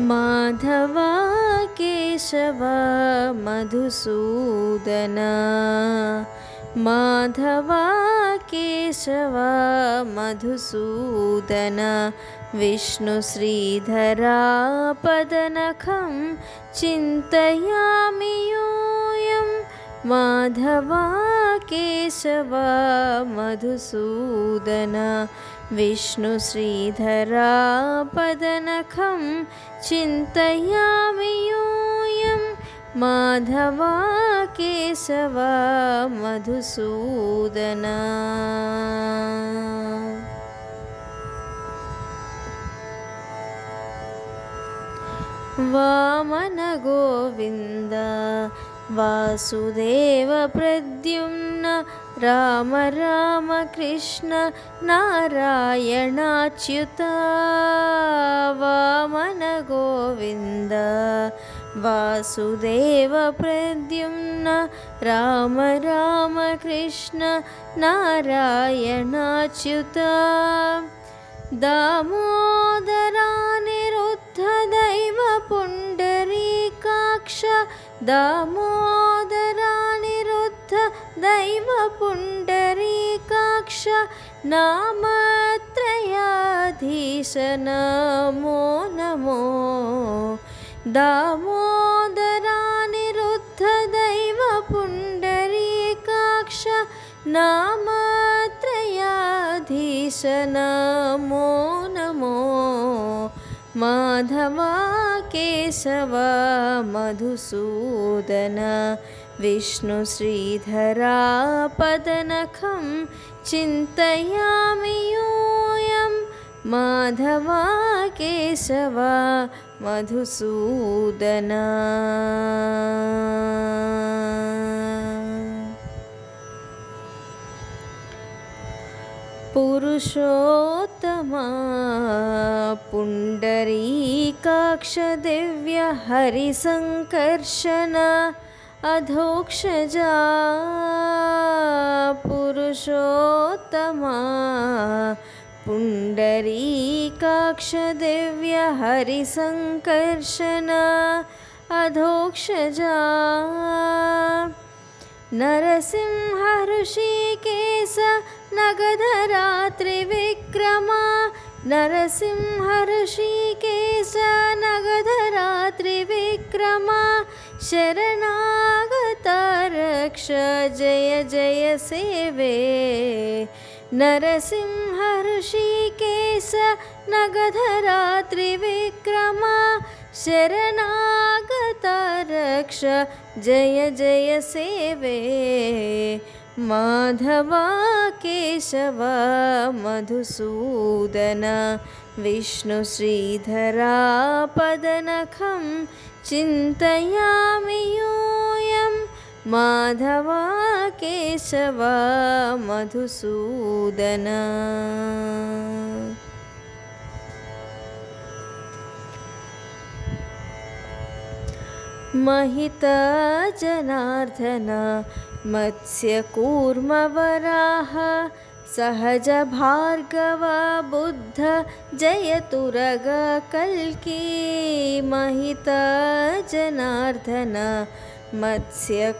माधवा केशव मधुसूदन। माधवा केशव मधुसूदन। विष्णुश्रीधरा पदनखं चिन्तयामि यूयं। माधवा केशव मधुसूदन विष्णुश्रीधरा पदनखं चिन्तयामि यूयं माधवा केशव मधुसूदन। वामन गोविन्द वासुदेव प्रद्युम्न राम राम कृष्ण नारायणाच्युत वामन गोविन्द वासुदेव प्रद्युम्न राम राम कृष्ण नारायणाच्युत दामोदरानिरुद्धदैव पुण्डरीकाक्ष दामोदरानिरुद्ध दैव पुण्डरीकाक्ष नामत्रयाधीश नमो। नमो दामोदरानिरुद्ध दैव पुण्डरीकाक्ष नामत्रयाधीश नमो नमो। माधवा केशव मधुसूदन विष्णुश्रीधरा पदनखं चिन्तयामि यूयं माधवा केशव मधुसूदन पुरुषोत्तमा पुण्डरीकाक्षदिव्यहरिसङ्कर्षणा अधोक्षजा पुरुषोत्तमा पुण्डरीकाक्षदिव्यहरिसङ्कर्षणा अधोक्षजा नरसिंहऋषिकेश नगध नगधरात्रिविक्रमा नरसिंहऋषिकेश नगधरात्रिविक्रमा शरणागत रक्ष जय जय सेवे। नरसिंहऋषिकेश नगधरात्रिविक्रमा शरणागत रक्ष जय जय सेवे माधवा केशव मधुसूदन विष्णुश्रीधरा पदनखं चिन्तयामि यूयं। माधवा केशव मधुसूदन। महितजनार्दन मत्स्यकूर्मवराह सहज भार्गव बुद्ध जयतुरगकल्की महितजनार्दन। मत्स्यकूर्मवराह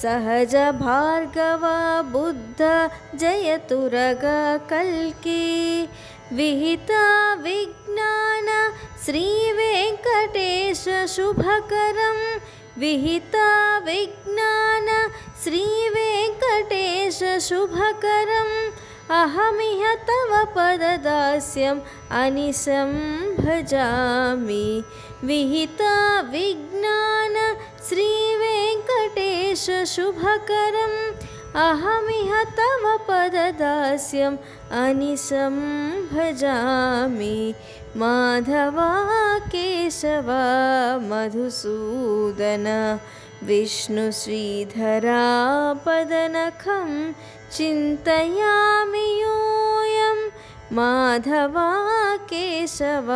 सहज भार्गव बुद्ध जयतुरगकल्की विहिता विज्ञान श्रीवेङ्कटेश शुभकरं विहिता विज्ञान श्रीवेङ्कटेश शुभकरम् अहमिह तव पददास्यम् अनिशं भजामि। विहिता विज्ञान श्रीवेङ्कटेश शुभकरम् अहमिह तव पददास्यम् अनिशं भजामि। माधवा केशव मधुसूदन विष्णुश्रीधरा पदनखं चिन्तयामि यूयं माधवा केशव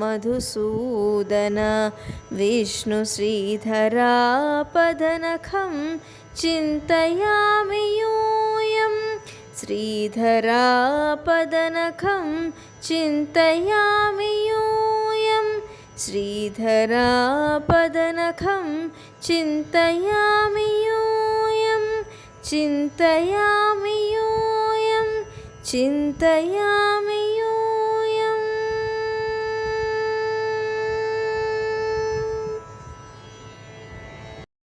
मधुसूदन। विष्णुश्रीधरा पदनखं चिन्तयामि यूयं श्रीधरापदनखं चिन्तयामि यूयं श्रीधरापदनखं चिन्तयामि यूयं चिन्तयामि यूयं चिन्तयामि